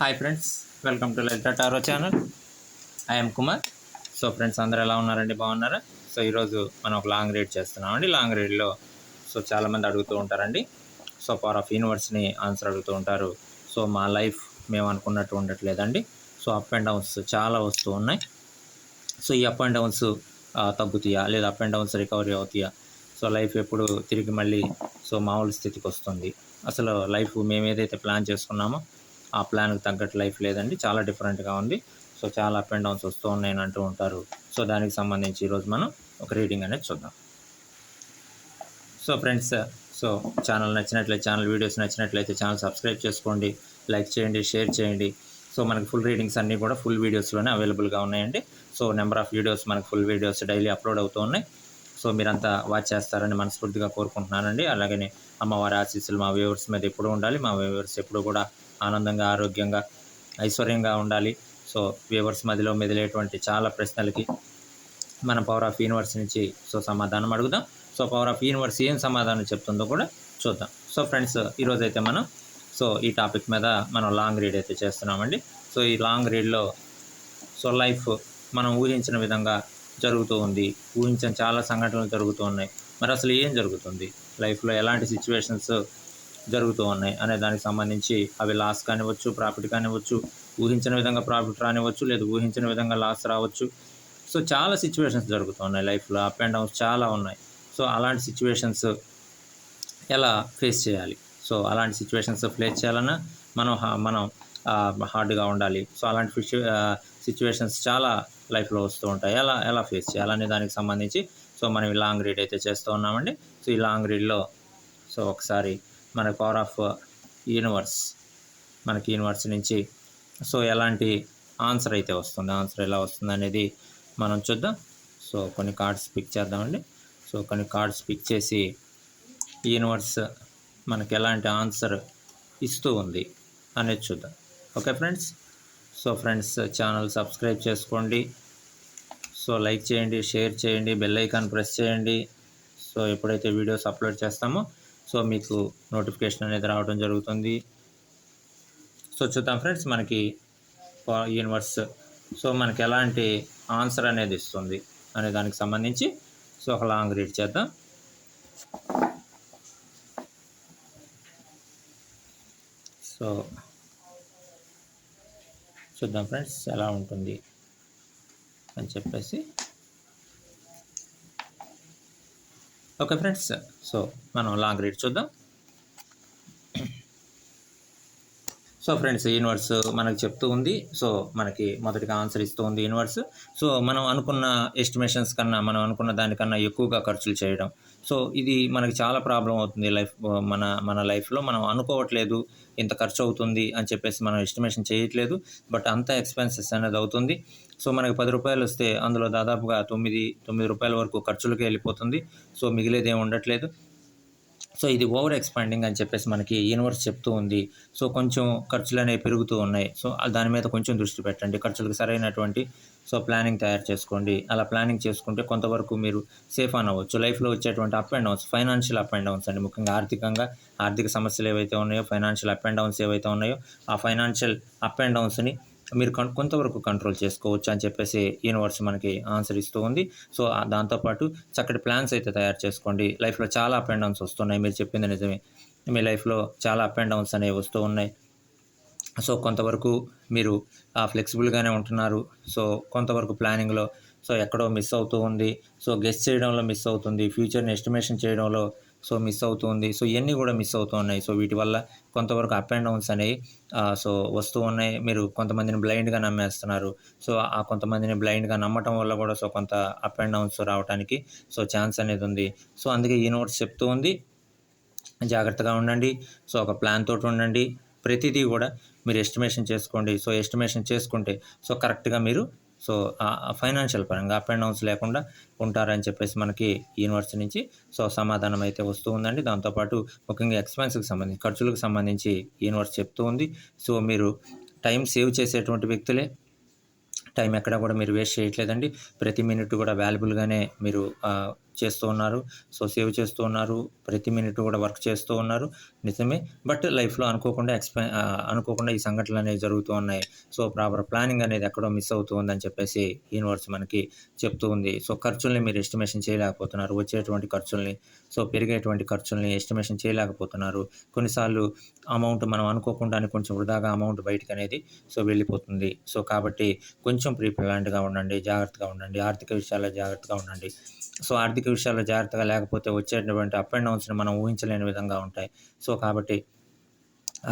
Hi friends welcome to Lalitha tarot channel I'm Kumar so friends అందరూ ఎలా ఉన్నారండి? బాగున్నారా? సో ఈరోజు మనం ఒక లాంగ్ రీడ్ చేస్తున్నామండి. లాంగ్ రీడ్లో సో చాలామంది అడుగుతూ ఉంటారండి. సో పవర్ ఆఫ్ యూనివర్స్ని ఆన్సర్ అడుగుతూ ఉంటారు. సో మా లైఫ్ మేము అనుకున్నట్టు ఉండట్లేదండి. సో అప్ అండ్ డౌన్స్ చాలా వస్తూ ఉన్నాయి. సో ఈ అప్ అండ్ డౌన్స్ తగ్గుతాయా? లేదా అప్ అండ్ డౌన్స్ రికవరీ అవుతాయా? సో లైఫ్ ఎప్పుడు తిరిగి మళ్ళీ సో మామూలు స్థితికి వస్తుంది. అసలు లైఫ్ మేము ఏదైతే ప్లాన్ చేసుకున్నామో ఆ ప్లాన్కి తగ్గట్టు లైఫ్ లేదండి. చాలా డిఫరెంట్గా ఉంది. సో చాలా అప్ అండ్ డౌన్స్ వస్తూ ఉన్నాయని అంటూ ఉంటారు. సో దానికి సంబంధించి ఈరోజు మనం ఒక రీడింగ్ అనేది చూద్దాం. సో ఫ్రెండ్స్ సో ఛానల్ నచ్చినట్లయితే ఛానల్ వీడియోస్ నచ్చినట్లయితే ఛానల్ సబ్స్క్రైబ్ చేసుకోండి. లైక్ చేయండి షేర్ చేయండి. సో మనకి ఫుల్ రీడింగ్స్ అన్నీ కూడా ఫుల్ వీడియోస్లోనే అవైలబుల్గా ఉన్నాయండి. సో నెంబర్ ఆఫ్ వీడియోస్ మనకు ఫుల్ వీడియోస్ డైలీ అప్లోడ్ అవుతూ ఉన్నాయి. సో మీరంతా వాచ్ చేస్తారని మనస్ఫూర్తిగా కోరుకుంటున్నానండి. అలాగనే అమ్మవారి ఆశీస్సులు మా వ్యూవర్స్ మీద ఎప్పుడూ ఉండాలి. మా వ్యూవర్స్ ఎప్పుడు కూడా ఆనందంగా ఆరోగ్యంగా ఐశ్వర్యంగా ఉండాలి. సో వ్యూవర్స్ మధ్యలో మెదిలేటువంటి చాలా ప్రశ్నలకి మన పవర్ ఆఫ్ యూనివర్స్ నుంచి సో సమాధానం అడుగుదాం. సో పవర్ ఆఫ్ యూనివర్స్ ఏం సమాధానం చెప్తుందో కూడా చూద్దాం. సో ఫ్రెండ్స్ ఈరోజు అయితే మనం సో ఈ టాపిక్ మీద మనం లాంగ్ రీడ్ అయితే చేస్తున్నామండి. సో ఈ లాంగ్ రీడ్లో సో లైఫ్ మనం ఊహించిన విధంగా జరుగుతూ ఉంది. ఊహించిన చాలా సంఘటనలు జరుగుతూ ఉన్నాయి. మరి అసలు ఏం జరుగుతుంది? లైఫ్లో ఎలాంటి సిచ్యువేషన్స్ జరుగుతూ ఉన్నాయి. అనే దానికి సంబంధించి అవి లాస్ కానివ్వచ్చు ప్రాఫిట్ కానివ్వచ్చు ఊహించిన విధంగా ప్రాఫిట్ రానివ్వచ్చు లేదా ఊహించిన విధంగా లాస్ రావచ్చు. సో చాలా సిచ్యువేషన్స్ జరుగుతూ ఉన్నాయి లైఫ్లో. అప్ అండ్ డౌన్స్ చాలా ఉన్నాయి. సో అలాంటి సిచ్యువేషన్స్ ఎలా ఫేస్ చేయాలి? సో అలాంటి సిచ్యువేషన్స్ ఫేస్ చేయాలన్నా మనం మనం హార్డ్గా ఉండాలి. సో అలాంటి సిచ్యువేషన్స్ చాలా లైఫ్లో వస్తూ ఉంటాయి. ఎలా ఎలా ఫేస్ చేయాలనే దానికి సంబంధించి సో మనం ఈ లాంగ్ రీడ్ అయితే చేస్తూ ఉన్నామండి. సో ఈ లాంగ్ రీడ్లో సో ఒకసారి మన పవర్ ఆఫ్ యూనివర్స్ మనకి యూనివర్స్ నుంచి. సో ఎలాంటి ఆన్సర్ అయితే వస్తుంది? ఆన్సర్ ఎలా వస్తుంది అనేది మనం చూద్దాం. సో కొన్ని కార్డ్స్ పిక్ చేద్దామండి. సో కొన్ని కార్డ్స్ పిక్ చేసి యూనివర్స్ మనకి ఎలాంటి ఆన్సర్ ఇస్తూ ఉంది అనేది చూద్దాం. Okay friends so friends channel subscribe చేసుకోండి. సో లైక్ చేయండి షేర్ చేయండి బెల్ ఐకాన్ ప్రెస్ చేయండి. సో ఎప్పుడైతే వీడియోస్ అప్లోడ్ చేస్తామో సో మీకు నోటిఫికేషన్ అనేది రావడం జరుగుతుంది. సో చూద్దాం ఫ్రెండ్స్ మనకి యూనివర్స్ సో మనకి ఎలాంటి ఆన్సర్ అనేది ఇస్తుంది అనే దానికి సంబంధించి సో ఒక లాంగ్ రీడ్ చేద్దాం. సో చూద్దాం ఫ్రెండ్స్ ఎలా ఉంటుంది అని చెప్పేసి ఓకే ఫ్రెండ్స్ సో మనం లాంగ్ రీడ్ చూద్దాం. సో ఫ్రెండ్స్ యూనివర్స్ మనకు చెప్తూ ఉంది. సో మనకి మొదటిగా ఆన్సర్ ఇస్తూ ఉంది యూనివర్స్ సో మనం అనుకున్న ఎస్టిమేషన్స్ కన్నా మనం అనుకున్న దానికన్నా ఎక్కువగా ఖర్చులు చేయడం. సో ఇది మనకి చాలా ప్రాబ్లం అవుతుంది లైఫ్ మన మన లైఫ్లో మనం అనుకోవట్లేదు ఇంత ఖర్చు అవుతుంది అని చెప్పేసి మనం ఎస్టిమేషన్ చేయట్లేదు. బట్ అంత ఎక్స్పెన్సెస్ అనేది అవుతుంది. సో మనకి పది రూపాయలు వస్తే అందులో దాదాపుగా తొమ్మిది తొమ్మిది రూపాయల వరకు ఖర్చులకి వెళ్ళిపోతుంది. సో మిగిలేదేం ఉండట్లేదు. సో ఇది ఓవర్ ఎక్స్పాండింగ్ అని చెప్పేసి మనకి యూనివర్స్ చెప్తూ ఉంది. సో కొంచెం ఖర్చులు అనేవి పెరుగుతూ ఉన్నాయి. సో దాని మీద కొంచెం దృష్టి పెట్టండి. ఖర్చులకు సరైనటువంటి సో ప్లానింగ్ తయారు చేసుకోండి. అలా ప్లానింగ్ చేసుకుంటే కొంతవరకు మీరు సేఫ్ అనవచ్చు లైఫ్లో వచ్చేటువంటి up and downs financial up and downs అండి. ముఖ్యంగా ఆర్థికంగా ఆర్థిక సమస్యలు ఏవైతే ఉన్నాయో ఫైనాన్షియల్ అప్ అండ్ డౌన్స్ ఏవైతే ఉన్నాయో ఆ ఫైనాన్షియల్ అప్ అండ్ డౌన్స్ని మీరు కం కొంతవరకు కంట్రోల్ చేసుకోవచ్చు అని చెప్పేసి యూనివర్స్ మనకి ఆన్సర్ ఇస్తూ ఉంది. సో దాంతోపాటు చక్కటి ప్లాన్స్ అయితే తయారు చేసుకోండి. లైఫ్లో చాలా అప్ అండ్ డౌన్స్ వస్తున్నాయి. మీరు చెప్పింది నిజమే. మీ లైఫ్లో చాలా అప్ అండ్ డౌన్స్ అనేవి వస్తూ ఉన్నాయి. సో కొంతవరకు మీరు ఫ్లెక్సిబుల్గానే ఉంటున్నారు. సో కొంతవరకు ప్లానింగ్లో సో ఎక్కడో మిస్ అవుతూ ఉంది. సో గెస్ట్ చేయడంలో మిస్ అవుతుంది. ఫ్యూచర్ని ఎస్టిమేషన్ చేయడంలో సో మిస్ అవుతుంది. సో ఇవన్నీ కూడా మిస్ అవుతూ ఉన్నాయి సో వీటి వల్ల కొంతవరకు అప్ అండ్ డౌన్స్ అనేవి సో వస్తూ ఉన్నాయి. మీరు కొంతమందిని బ్లైండ్గా నమ్మేస్తున్నారు. సో ఆ కొంతమందిని బ్లైండ్గా నమ్మటం వల్ల కూడా సో కొంత అప్ అండ్ డౌన్స్ రావడానికి సో ఛాన్స్ అనేది ఉంది. సో అందుకే ఈ నోట్స్ చెప్తూ ఉంది. జాగ్రత్తగా ఉండండి. సో ఒక ప్లాన్ తోటి ఉండండి. ప్రతిదీ కూడా మీరు ఎస్టిమేషన్ చేసుకోండి. సో ఎస్టిమేషన్ చేసుకుంటే సో కరెక్ట్గా మీరు సో ఫైనాన్షియల్ పరంగా అప్ అండ్ డౌన్స్ లేకుండా ఉంటారని చెప్పేసి మనకి యూనివర్సిటీ నుంచి సో సమాధానం అయితే వస్తూ ఉందండి. దాంతోపాటు ముఖ్యంగా ఎక్స్పెన్స్కి సంబంధించి ఖర్చులకు సంబంధించి యూనివర్స్ చెప్తూ ఉంది. సో మీరు టైం సేవ్ చేసేటువంటి వ్యక్తులే. టైం ఎక్కడ కూడా మీరు వేస్ట్ చేయట్లేదండి. ప్రతి మినిట్ కూడా వాల్యుబుల్గానే మీరు చేస్తూ ఉన్నారు. సో సేవ్ చేస్తూ ఉన్నారు. ప్రతి మినిట్ కూడా వర్క్ చేస్తూ ఉన్నారు. నిజమే. బట్ లైఫ్లో అనుకోకుండా ఎక్స్పై అనుకోకుండా ఈ సంఘటనలు అనేవి జరుగుతూ ఉన్నాయి. సో ప్రాపర్ ప్లానింగ్ అనేది ఎక్కడో మిస్ అవుతూ ఉందని చెప్పేసి యూనివర్స్ మనకి చెప్తూ ఉంది. సో ఖర్చుల్ని మీరు ఎస్టిమేషన్ చేయలేకపోతున్నారు. వచ్చేటువంటి ఖర్చుల్ని సో పెరిగేటువంటి ఖర్చుల్ని ఎస్టిమేషన్ చేయలేకపోతున్నారు. కొన్నిసార్లు అమౌంట్ మనం అనుకోకుండానే కొంచెం వృధాగా అమౌంట్ బయటకు అనేది సో వెళ్ళిపోతుంది. సో కాబట్టి కొంచెం ప్రీ ప్లాన్డ్గా ఉండండి జాగ్రత్తగా ఉండండి ఆర్థిక విషయాల్లో జాగ్రత్తగా ఉండండి. సో ఆర్థిక విషయాల్లో జాగ్రత్తగా లేకపోతే వచ్చేటువంటి అప్ అండ్ డౌన్స్ని మనం ఊహించలేని విధంగా ఉంటాయి. సో కాబట్టి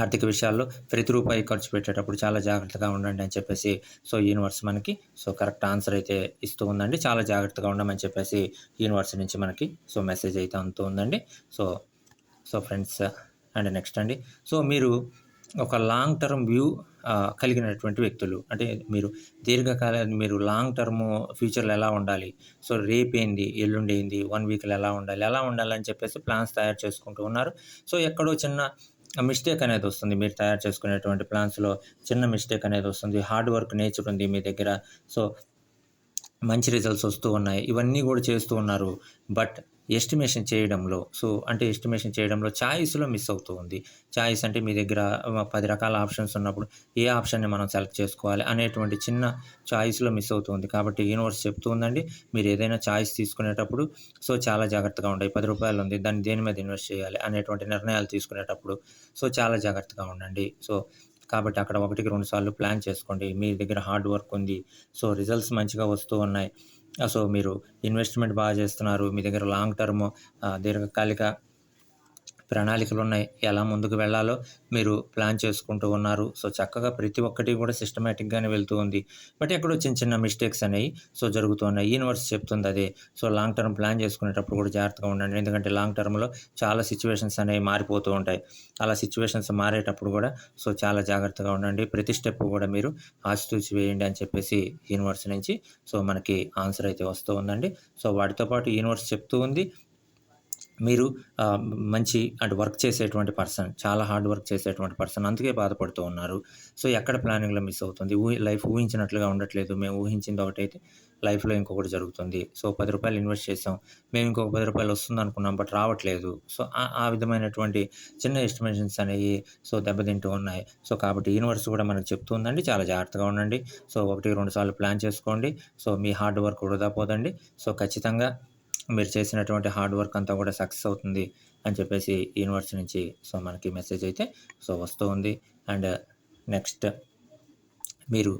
ఆర్థిక విషయాల్లో ప్రతి రూపాయి ఖర్చు పెట్టేటప్పుడు చాలా జాగ్రత్తగా ఉండండి అని చెప్పేసి సో యూనివర్స్ మనకి సో కరెక్ట్ ఆన్సర్ అయితే ఇస్తూ ఉందండి. చాలా జాగ్రత్తగా ఉండమని చెప్పేసి యూనివర్స్ నుంచి మనకి సో మెసేజ్ అయితే అందుతూ ఉందండి. So so friends and next అండి. సో మీరు ఒక లాంగ్ టర్మ్ వ్యూ కలిగినటువంటి వ్యక్తులు. అంటే మీరు దీర్ఘకాల మీరు లాంగ్ టర్మ్ ఫ్యూచర్లో ఎలా ఉండాలి? సో రేపేంది ఏంది? ఎల్లుండి ఏంది? వన్ వీక్లో ఎలా ఉండాలి? ఎలా ఉండాలని చెప్పేసి ప్లాన్స్ తయారు చేసుకుంటూ ఉన్నారు. సో ఎక్కడో చిన్న మిస్టేక్ అనేది వస్తుంది. మీరు తయారు చేసుకునేటువంటి ప్లాన్స్లో చిన్న మిస్టేక్ అనేది వస్తుంది. హార్డ్ వర్క్ నేచర్ ఉంది మీ దగ్గర. సో మంచి రిజల్ట్స్ వస్తూ ఉన్నాయి. ఇవన్నీ కూడా చేస్తూ ఉన్నారు. బట్ ఎస్టిమేషన్ చేయడంలో సో అంటే ఎస్టిమేషన్ చేయడంలో చాయిస్లో మిస్ అవుతూ ఉంది. చాయిస్ అంటే మీ దగ్గర పది రకాల ఆప్షన్స్ ఉన్నప్పుడు ఏ ఆప్షన్ని మనం సెలెక్ట్ చేసుకోవాలి అనేటువంటి చిన్న చాయిస్లో మిస్ అవుతుంది కాబట్టి యూనివర్స్ చెప్తూ ఉందండి మీరు ఏదైనా చాయిస్ తీసుకునేటప్పుడు సో చాలా జాగ్రత్తగా ఉండాలి పది రూపాయలు ఉంది దాన్ని దేని మీద ఇన్వెస్ట్ చేయాలి అనేటువంటి నిర్ణయాలు తీసుకునేటప్పుడు సో చాలా జాగ్రత్తగా ఉండండి. సో కాబట్టి అక్కడ ఒకటికి రెండు సార్లు ప్లాన్ చేసుకోండి. మీ దగ్గర హార్డ్ వర్క్ ఉంది సో రిజల్ట్స్ మంచిగా వస్తూ ఉన్నాయి. సో మీరు ఇన్వెస్ట్మెంట్ బాగా చేస్తున్నారు మీ దగ్గర లాంగ్ టర్మ్ దీర్ఘకాలిక ప్రణాళికలు ఉన్నాయి ఎలా ముందుకు వెళ్ళాలో మీరు ప్లాన్ చేసుకుంటూ ఉన్నారు. సో చక్కగా ప్రతి ఒక్కటి కూడా సిస్టమేటిక్గానే వెళ్తూ ఉంది. బట్ ఎక్కడో చిన్న చిన్న మిస్టేక్స్ అనేవి సో జరుగుతున్నాయి యూనివర్స్ చెప్తుంది అదే. సో లాంగ్ టర్మ్ ప్లాన్ చేసుకునేటప్పుడు కూడా జాగ్రత్తగా ఉండండి. ఎందుకంటే లాంగ్ టర్మ్లో చాలా సిచ్యువేషన్స్ అనేవి మారిపోతూ ఉంటాయి. అలా సిచ్యువేషన్స్ మారేటప్పుడు కూడా సో చాలా జాగ్రత్తగా ఉండండి. ప్రతి స్టెప్ కూడా మీరు ఆచితూచి వేయండి అని చెప్పేసి యూనివర్స్ నుంచి సో మనకి ఆన్సర్ అయితే వస్తూ ఉందండి. సో వాటితో పాటు యూనివర్స్ చెప్తూ ఉంది. మీరు మంచి అంటే వర్క్ చేసేటువంటి పర్సన్ చాలా హార్డ్ వర్క్ చేసేటువంటి పర్సన్ అందుకే బాధపడుతూ ఉన్నారు. సో ఎక్కడ ప్లానింగ్లో మిస్ అవుతుంది? ఊహి లైఫ్ ఊహించినట్లుగా ఉండట్లేదు. మేము ఊహించింది ఒకటైతే లైఫ్లో ఇంకొకటి జరుగుతుంది. సో పది రూపాయలు ఇన్వెస్ట్ చేసాం. మేము ఇంకొక పది రూపాయలు వస్తుంది అనుకున్నాం బట్ రావట్లేదు. సో ఆ- ఆ విధమైనటువంటి చిన్న ఎస్టిమేషన్స్ అనేవి సో దెబ్బతింటూ ఉన్నాయి. సో కాబట్టి యూనివర్స్ కూడా మనకు చెప్తుందండి. చాలా జాగ్రత్తగా ఉండండి. సో ఒకటి రెండు సార్లు ప్లాన్ చేసుకోండి. సో మీ హార్డ్ వర్క్ వృధా పోదండి. సో ఖచ్చితంగా మీరు చేసినటువంటి హార్డ్ వర్క్ అంతా కూడా సక్సెస్ అవుతుంది అని చెప్పేసి యూనివర్స్ నుంచి సో మనకి మెసేజ్ అయితే సో వస్తూ ఉంది. అండ్ నెక్స్ట్ మీరు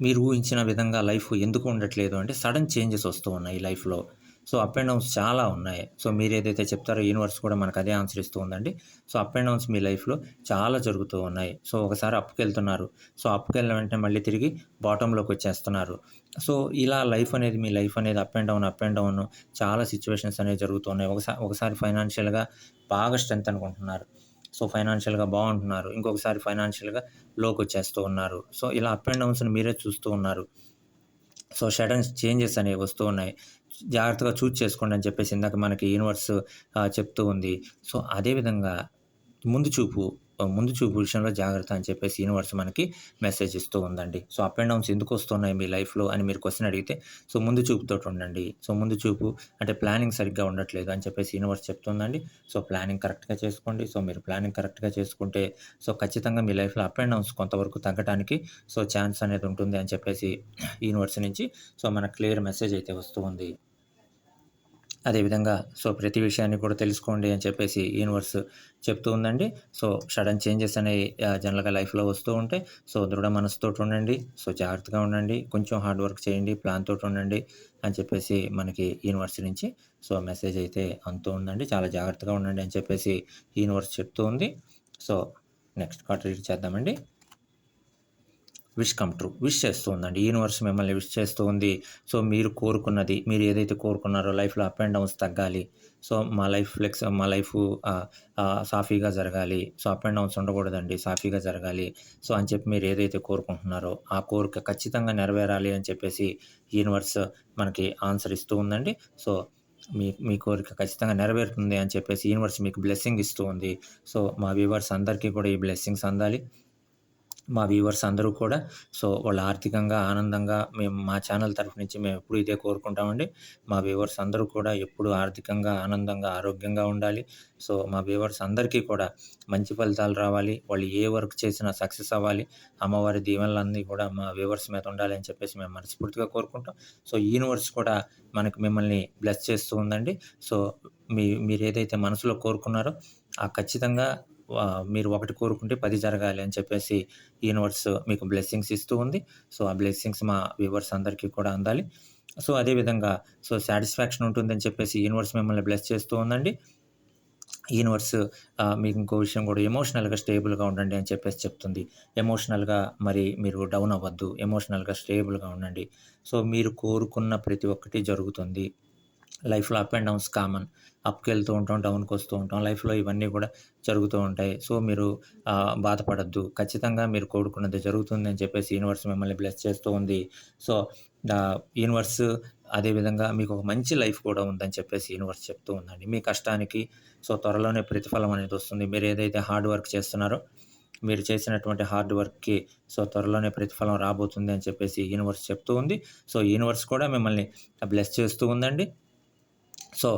మీరు ఊహించిన విధంగా లైఫ్ ఎందుకు ఉండట్లేదు అంటే సడన్ చేంజెస్ వస్తూ ఉన్నాయి లైఫ్లో. సో అప్ అండ్ డౌన్స్ చాలా ఉన్నాయి. సో మీరు ఏదైతే చెప్తారో యూనివర్స్ కూడా మనకు అదే ఆన్సర్ ఇస్తూ ఉందండి. సో అప్ అండ్ డౌన్స్ మీ లైఫ్లో చాలా జరుగుతూ ఉన్నాయి. సో ఒకసారి అప్కి వెళ్తున్నారు సో అప్కి వెళ్ళిన వెంటనే మళ్ళీ తిరిగి బాటంలోకి వచ్చేస్తున్నారు. సో ఇలా లైఫ్ అనేది మీ లైఫ్ అనేది up and down up and down చాలా సిచ్యువేషన్స్ అనేవి జరుగుతున్నాయి ఒకసారి ఒకసారి ఫైనాన్షియల్గా బాగా స్ట్రెంత్ అనుకుంటున్నారు. సో ఫైనాన్షియల్గా బాగుంటున్నారు. ఇంకొకసారి ఫైనాన్షియల్గా లోకి వచ్చేస్తూ ఉన్నారు. సో ఇలా అప్ అండ్ డౌన్స్ని మీరే చూస్తూ ఉన్నారు. సో సడన్ చేంజెస్ అనేవి వస్తూ ఉన్నాయి. జాగ్రత్తగా చూజ్ చేసుకోండి అని చెప్పేసి ఇందాక మనకి యూనివర్స్ చెప్తూ ఉంది. సో అదేవిధంగా ముందు చూపు ముందు చూపు విషయంలో జాగ్రత్త అని చెప్పేసి యూనివర్స్ మనకి మెసేజ్ ఇస్తూ ఉందండి. సో అప్ అండ్ డౌన్స్ ఎందుకు వస్తున్నాయి మీ లైఫ్లో అని మీరు క్వశ్చన్ అడిగితే సో ముందు చూపుతో ఉండండి. సో ముందు చూపు అంటే ప్లానింగ్ సరిగ్గా ఉండట్లేదు అని చెప్పేసి యూనివర్స్ చెప్తుందండి. సో ప్లానింగ్ కరెక్ట్గా చేసుకోండి. సో మీరు ప్లానింగ్ కరెక్ట్గా చేసుకుంటే సో ఖచ్చితంగా మీ లైఫ్లో అప్ అండ్ డౌన్స్ కొంతవరకు తగ్గడానికి సో ఛాన్స్ అనేది ఉంటుంది అని చెప్పేసి యూనివర్స్ నుంచి సో మనకు క్లియర్ మెసేజ్ అయితే వస్తూ ఉంది. అదేవిధంగా సో ప్రతి విషయాన్ని కూడా తెలుసుకోండి అని చెప్పేసి యూనివర్స్ చెప్తూ ఉందండి. సో సడన్ చేంజెస్ అనేవి జనరల్గా లైఫ్లో వస్తూ ఉంటాయి. సో దృఢ మనసుతో ఉండండి. సో జాగ్రత్తగా ఉండండి. కొంచెం హార్డ్ వర్క్ చేయండి. ప్లాన్ తోటి ఉండండి అని చెప్పేసి మనకి యూనివర్స్ నుంచి సో మెసేజ్ అయితే అంతూ ఉందండి. చాలా జాగ్రత్తగా ఉండండి అని చెప్పేసి యూనివర్స్ చెప్తూ ఉంది. సో నెక్స్ట్ కార్డ్ రీడ్ చేద్దామండి. విష్ కమ్ ట్రూ విష్ చేస్తూ ఉందండి యూనివర్స్ మిమ్మల్ని విష్ చేస్తూ ఉంది సో మీరు కోరుకున్నది మీరు ఏదైతే కోరుకున్నారో లైఫ్లో అప్ అండ్ డౌన్స్ తగ్గాలి. సో మా లైఫ్ ఫ్లెక్స్ మా లైఫ్ సాఫీగా జరగాలి. సో అప్ అండ్ డౌన్స్ ఉండకూడదండి సాఫీగా జరగాలి. సో అని చెప్పి మీరు ఏదైతే కోరుకుంటున్నారో ఆ కోరిక ఖచ్చితంగా నెరవేరాలి అని చెప్పేసి యూనివర్స్ మనకి ఆన్సర్ ఇస్తూ ఉందండి. సో మీ మీ కోరిక ఖచ్చితంగా నెరవేరుతుంది అని చెప్పేసి యూనివర్స్ మీకు బ్లెస్సింగ్ ఇస్తూ ఉంది. సో మా వ్యూవర్స్ అందరికీ కూడా ఈ బ్లెస్సింగ్స్ అందాలి. మా వ్యూవర్స్ అందరూ కూడా. సో వాళ్ళు ఆర్థికంగా ఆనందంగా మేము మా ఛానల్ తరఫు నుంచి మేము ఎప్పుడు ఇదే కోరుకుంటామండి. మా వ్యూవర్స్ అందరూ కూడా ఎప్పుడు ఆర్థికంగా ఆనందంగా ఆరోగ్యంగా ఉండాలి. సో మా వ్యూవర్స్ అందరికీ కూడా మంచి ఫలితాలు రావాలి. వాళ్ళు ఏ వర్క్ చేసినా సక్సెస్ అవ్వాలి. అమ్మవారి దీవెనలన్నీ కూడా మా వ్యూవర్స్ మీద ఉండాలి అని చెప్పేసి మేము మనస్ఫూర్తిగా కోరుకుంటాం. సో యూనివర్స్ కూడా మనకు మిమ్మల్ని బ్లెస్ చేస్తూ ఉందండి. సో మీ మీరు ఏదైతే మనసులో కోరుకున్నారో ఆ ఖచ్చితంగా మీరు ఒకటి కోరుకుంటే పది జరగాలి అని చెప్పేసి యూనివర్స్ మీకు బ్లెస్సింగ్స్ ఇస్తూ ఉంది. సో ఆ బ్లెస్సింగ్స్ మా వ్యూవర్స్ అందరికీ కూడా అందాలి. సో అదేవిధంగా సో సాటిస్ఫాక్షన్ ఉంటుందని చెప్పేసి యూనివర్స్ మిమ్మల్ని బ్లెస్ చేస్తూ ఉందండి. యూనివర్స్ మీకు ఇంకో విషయం కూడా ఎమోషనల్గా స్టేబుల్గా ఉండండి అని చెప్పేసి చెప్తుంది. ఎమోషనల్గా మరి మీరు డౌన్ అవ్వద్దు. ఎమోషనల్గా స్టేబుల్గా ఉండండి. సో మీరు కోరుకున్న ప్రతి ఒక్కటి జరుగుతుంది. లైఫ్లో అప్ అండ్ డౌన్స్ కామన్. అప్కి వెళ్తూ ఉంటాం డౌన్కి వస్తూ ఉంటాం. లైఫ్లో ఇవన్నీ కూడా జరుగుతూ ఉంటాయి. సో మీరు బాధపడద్దు. ఖచ్చితంగా మీరు కోరుకున్నది జరుగుతుంది అని చెప్పేసి యూనివర్స్ మిమ్మల్ని బ్లెస్ చేస్తూ ఉంది. సో యూనివర్స్ అదేవిధంగా మీకు ఒక మంచి లైఫ్ కూడా ఉందని చెప్పేసి యూనివర్స్ చెప్తూ ఉందండి. మీ కష్టానికి సో త్వరలోనే ప్రతిఫలం అనేది వస్తుంది. మీరు ఏదైతే హార్డ్ వర్క్ చేస్తున్నారో మీరు చేసినటువంటి హార్డ్ వర్క్కి సో త్వరలోనే ప్రతిఫలం రాబోతుంది అని చెప్పేసి యూనివర్స్ చెప్తూ ఉంది. సో యూనివర్స్ కూడా మిమ్మల్ని బ్లెస్ చేస్తూ ఉందండి. సో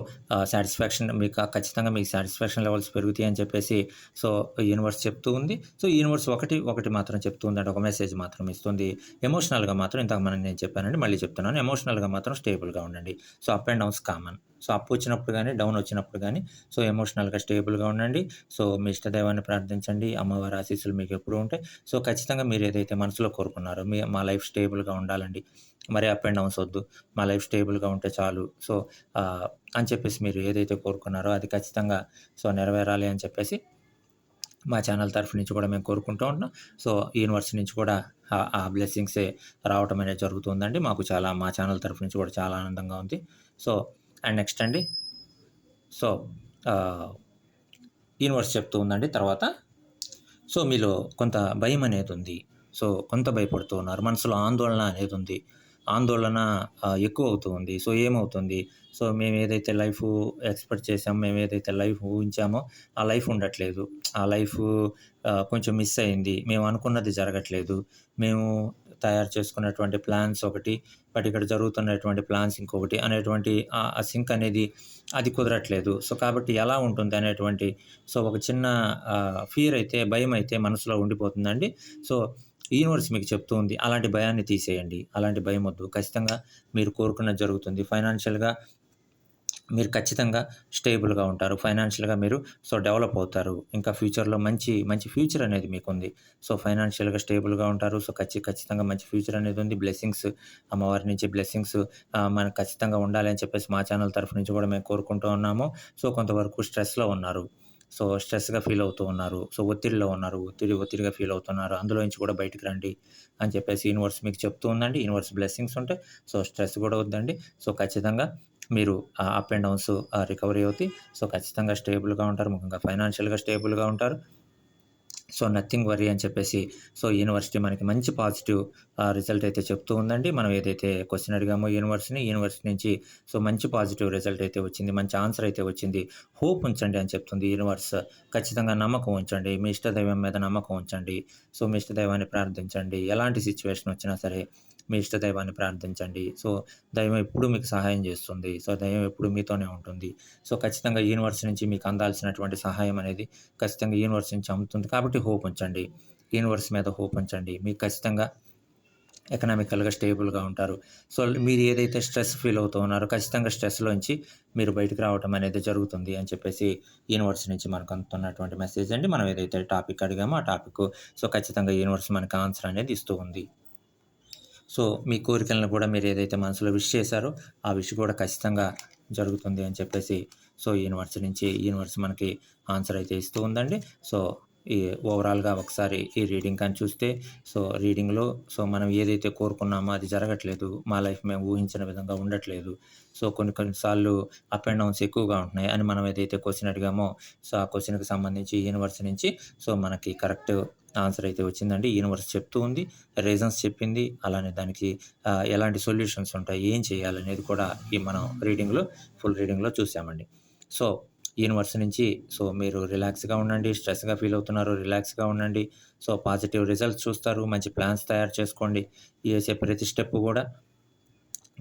సాటిస్ఫాక్షన్ మీకు ఖచ్చితంగా మీకు సాటిస్ఫాక్షన్ లెవెల్స్ పెరుగుతాయి అని చెప్పేసి సో యూనివర్స్ చెప్తూ ఉంది. సో యూనివర్స్ ఒకటి ఒకటి మాత్రం చెప్తూ ఉంది అంటే ఒక మెసేజ్ మాత్రం ఇస్తుంది. ఎమోషనల్గా మాత్రం ఇంతకు మనం నేను చెప్పానండి మళ్ళీ చెప్తున్నాను. ఎమోషనల్గా మాత్రం స్టేబుల్గా ఉండండి. So up and downs common. So up వచ్చినప్పుడు కానీ డౌన్ వచ్చినప్పుడు కానీ సో ఎమోషనల్గా స్టేబుల్గా ఉండండి. సో మీ ఇష్టదైవాన్ని ప్రార్థించండి. అమ్మవారి ఆశీస్సులు మీకు ఎప్పుడు ఉంటాయి. సో ఖచ్చితంగా మీరు ఏదైతే మనసులో కోరుకున్నారో మీ మా లైఫ్ స్టేబుల్గా ఉండాలండి. మరి అప్ అండ్ డౌన్స్ వద్దు. మా లైఫ్ స్టేబుల్గా ఉంటే చాలు. సో అని చెప్పేసి మీరు ఏదైతే కోరుకున్నారో అది ఖచ్చితంగా సో నెరవేరాలి అని చెప్పేసి మా ఛానల్ తరఫు నుంచి కూడా మేము కోరుకుంటూ ఉంటున్నాం సో యూనివర్స్ నుంచి కూడా ఆ- బ్లెస్సింగ్సే రావటం అనేది జరుగుతుందండి. మాకు చాలా మా ఛానల్ తరఫు నుంచి కూడా చాలా ఆనందంగా ఉంది. సో అండ్ నెక్స్ట్ అండి. సో యూనివర్స్ చెప్తూ ఉందండి. తర్వాత సో మీలో కొంత భయం అనేది ఉంది. సో కొంత భయపడుతూ ఉన్నారు. మనసులో ఆందోళన అనేది ఉంది. ఆందోళన ఎక్కువ అవుతుంది సో ఏమవుతుంది? సో మేము ఏదైతే లైఫ్ ఎక్స్పెక్ట్ చేసామో మేము ఏదైతే లైఫ్ ఊహించామో ఆ లైఫ్ ఉండట్లేదు. ఆ లైఫ్ కొంచెం మిస్ అయింది. మేము అనుకున్నది జరగట్లేదు. మేము తయారు చేసుకున్నటువంటి ప్లాన్స్ ఒకటి బట్ ఇక్కడ జరుగుతున్నటువంటి ప్లాన్స్ ఇంకొకటి అనేటువంటి ఆ- ఆ సింక్ అనేది అది కుదరట్లేదు. సో కాబట్టి ఎలా ఉంటుంది అనేటువంటి సో ఒక చిన్న ఫియర్ అయితే భయం అయితే మనసులో ఉండిపోతుందండి. సో యూనివర్స్ మీకు చెప్తూ ఉంది అలాంటి భయాన్ని తీసేయండి అలాంటి భయం వద్దు ఖచ్చితంగా మీరు కోరుకున్నది జరుగుతుంది. ఫైనాన్షియల్గా మీరు ఖచ్చితంగా స్టేబుల్గా ఉంటారు. ఫైనాన్షియల్గా మీరు సో డెవలప్ అవుతారు. ఇంకా ఫ్యూచర్లో మంచి మంచి ఫ్యూచర్ అనేది మీకు ఉంది సో ఫైనాన్షియల్గా స్టేబుల్గా ఉంటారు. సో ఖచ్చి ఖచ్చితంగా మంచి ఫ్యూచర్ అనేది ఉంది. బ్లెస్సింగ్స్ అమ్మవారి నుంచి బ్లెస్సింగ్స్ మనకు ఖచ్చితంగా ఉండాలి అని చెప్పేసి మా ఛానల్ తరఫు నుంచి కూడా మేము కోరుకుంటూ ఉన్నాము. సో కొంతవరకు స్ట్రెస్లో ఉన్నారు. సో స్ట్రెస్గా ఫీల్ అవుతూ ఉన్నారు. సో ఒత్తిడిలో ఉన్నారు. ఒత్తిడి ఒత్తిడిగా ఫీల్ అవుతున్నారు. అందులో నుంచి కూడా బయటికి రండి అని చెప్పేసి యూనివర్స్ మీకు చెప్తూ ఉందండి. యూనివర్స్ బ్లెస్సింగ్స్ ఉంటాయి సో స్ట్రెస్ కూడా వద్దండి. సో ఖచ్చితంగా మీరు అప్ అండ్ డౌన్స్ రికవరీ అవుతాయి. సో ఖచ్చితంగా స్టేబుల్గా ఉంటారు. ముఖ్యంగా ఫైనాన్షియల్గా స్టేబుల్గా ఉంటారు. సో నథింగ్ వరీ అని చెప్పేసి సో యూనివర్సిటీ మనకి మంచి పాజిటివ్ రిజల్ట్ అయితే చెప్తూ ఉందండి. మనం ఏదైతే క్వశ్చన్ అడిగామో యూనివర్సిటీని యూనివర్సిటీ నుంచి సో మంచి పాజిటివ్ రిజల్ట్ అయితే వచ్చింది మంచి ఆన్సర్ అయితే వచ్చింది. హోప్ ఉంచండి అని చెప్తుంది యూనివర్స్. ఖచ్చితంగా నమ్మకం ఉంచండి. మీ ఇష్టదైవం మీద నమ్మకం ఉంచండి. సో మీ ఇష్టదైవాన్ని ప్రార్థించండి. ఎలాంటి సిచ్యువేషన్ వచ్చినా సరే మీ ఇష్టదైవాన్ని ప్రార్థించండి. సో దైవం ఎప్పుడు మీకు సహాయం చేస్తుంది. సో దైవం ఎప్పుడు మీతోనే ఉంటుంది. సో ఖచ్చితంగా యూనివర్స్ నుంచి మీకు అందాల్సినటువంటి సహాయం అనేది ఖచ్చితంగా యూనివర్స్ నుంచి అమ్ముతుంది. కాబట్టి హోప్ ఉంచండి. యూనివర్స్ మీద హోప్ ఉంచండి. మీకు ఖచ్చితంగా ఎకనామికల్గా స్టేబుల్గా ఉంటారు. సో మీరు ఏదైతే స్ట్రెస్ ఫీల్ అవుతూ ఉన్నారో ఖచ్చితంగా స్ట్రెస్లోంచి మీరు బయటకు రావడం అనేది జరుగుతుంది అని చెప్పేసి యూనివర్స్ నుంచి మనకు అందుతున్నటువంటి మెసేజ్ అండి. మనం ఏదైతే టాపిక్ అడిగామో ఆ టాపిక్. సో ఖచ్చితంగా యూనివర్స్ మనకు ఆన్సర్ అనేది ఇస్తూ ఉంది. సో మీ కోరికలను కూడా మీరు ఏదైతే మనసులో విష్ చేశారో ఆ విష్ కూడా ఖచ్చితంగా జరుగుతుంది అని చెప్పేసి సో యూనివర్స్ నుంచి యూనివర్స్ మనకి ఆన్సర్ అయితే ఇస్తూ ఉందండి. సో ఈ ఓవరాల్గా ఒకసారి ఈ రీడింగ్ కానీ చూస్తే సో రీడింగ్లో సో మనం ఏదైతే కోరుకున్నామో అది జరగట్లేదు మా లైఫ్ మేము ఊహించిన విధంగా ఉండట్లేదు సో కొన్ని కొన్నిసార్లు అప్ అండ్ డౌన్స్ ఎక్కువగా ఉంటున్నాయి అని మనం ఏదైతే క్వశ్చన్ అడిగామో సో ఆ క్వశ్చన్కి సంబంధించి యూనివర్స్ నుంచి సో మనకి కరెక్ట్ ఆన్సర్ అయితే వచ్చిందండి. యూనివర్స్ చెప్తూ ఉంది. రీజన్స్ చెప్పింది. అలానే దానికి ఎలాంటి సొల్యూషన్స్ ఉంటాయి ఏం చేయాలనేది కూడా ఈ మనం రీడింగ్లో ఫుల్ రీడింగ్లో చూసామండి. సో యూనివర్స్ నుంచి సో మీరు రిలాక్స్గా ఉండండి స్ట్రెస్గా ఫీల్ అవుతున్నారు రిలాక్స్గా ఉండండి. సో పాజిటివ్ రిజల్ట్స్ చూస్తారు మంచి ప్లాన్స్ తయారు చేసుకోండి. వేసే ప్రతి స్టెప్ కూడా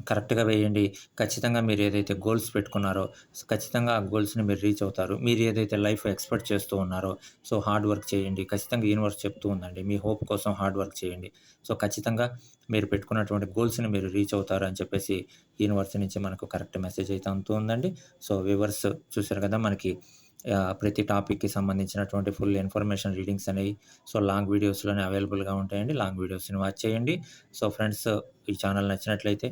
కరెక్ట్గా వేయండి. ఖచ్చితంగా మీరు ఏదైతే గోల్స్ పెట్టుకున్నారో సో ఖచ్చితంగా ఆ గోల్స్ని మీరు రీచ్ అవుతారు. మీరు ఏదైతే లైఫ్ ఎక్స్పెక్ట్ చేస్తూ ఉన్నారో సో హార్డ్ వర్క్ చేయండి. ఖచ్చితంగా యూనివర్స్ చెప్తూ ఉందండి. మీ హోప్ కోసం హార్డ్ వర్క్ చేయండి. సో ఖచ్చితంగా మీరు పెట్టుకున్నటువంటి గోల్స్ని మీరు రీచ్ అవుతారు అని చెప్పేసి యూనివర్స్ నుంచి మనకు కరెక్ట్ మెసేజ్ అయితే అంతూ ఉందండి. సో వివర్స్ చూసారు కదా మనకి ప్రతి టాపిక్కి సంబంధించినటువంటి ఫుల్ ఇన్ఫర్మేషన్ రీడింగ్స్ అనేవి సో లాంగ్ వీడియోస్లోనే అవైలబుల్గా ఉంటాయండి. లాంగ్ వీడియోస్ని వాచ్ చేయండి. సో ఫ్రెండ్స్ ఈ ఛానల్ నచ్చినట్లయితే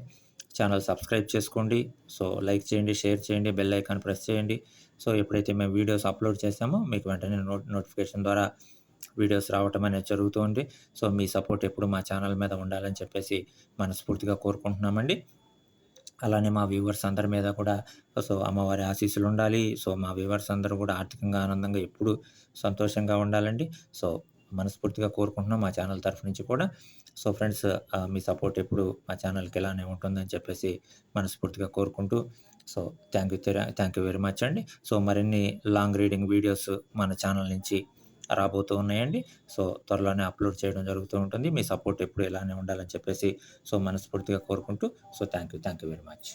ఛానల్ సబ్స్క్రైబ్ చేసుకోండి. సో లైక్ చేయండి షేర్ చేయండి బెల్ ఐకాన్ ప్రెస్ చేయండి. సో ఎప్పుడైతే మేము వీడియోస్ అప్లోడ్ చేస్తామో మీకు వెంటనే నోట్ నోటిఫికేషన్ ద్వారా వీడియోస్ రావటం అనేది జరుగుతుంది సో మీ సపోర్ట్ ఎప్పుడు మా ఛానల్ మీద ఉండాలని చెప్పేసి మనస్ఫూర్తిగా కోరుకుంటున్నామండి. అలానే మా వ్యూవర్స్ అందరి మీద కూడా సో అమ్మవారి ఆశీస్సులు ఉండాలి. సో మా వ్యూవర్స్ అందరూ కూడా ఆర్థికంగా ఆనందంగా ఎప్పుడు సంతోషంగా ఉండాలండి. సో మనస్ఫూర్తిగా కోరుకుంటున్నాం మా ఛానల్ తరఫు నుంచి కూడా. సో ఫ్రెండ్స్ మీ సపోర్ట్ ఎప్పుడు మా ఛానల్కి ఎలానే ఉంటుందని చెప్పేసి మనస్ఫూర్తిగా కోరుకుంటూ so thank you thank you very much అండి. సో మరిన్ని లాంగ్ రీడింగ్ వీడియోస్ మన ఛానల్ నుంచి రాబోతూ ఉన్నాయండి. సో త్వరలోనే అప్లోడ్ చేయడం జరుగుతూ ఉంటుంది. మీ సపోర్ట్ ఎప్పుడు ఇలానే ఉండాలని చెప్పేసి సో మనస్ఫూర్తిగా కోరుకుంటూ so thank you thank you very much.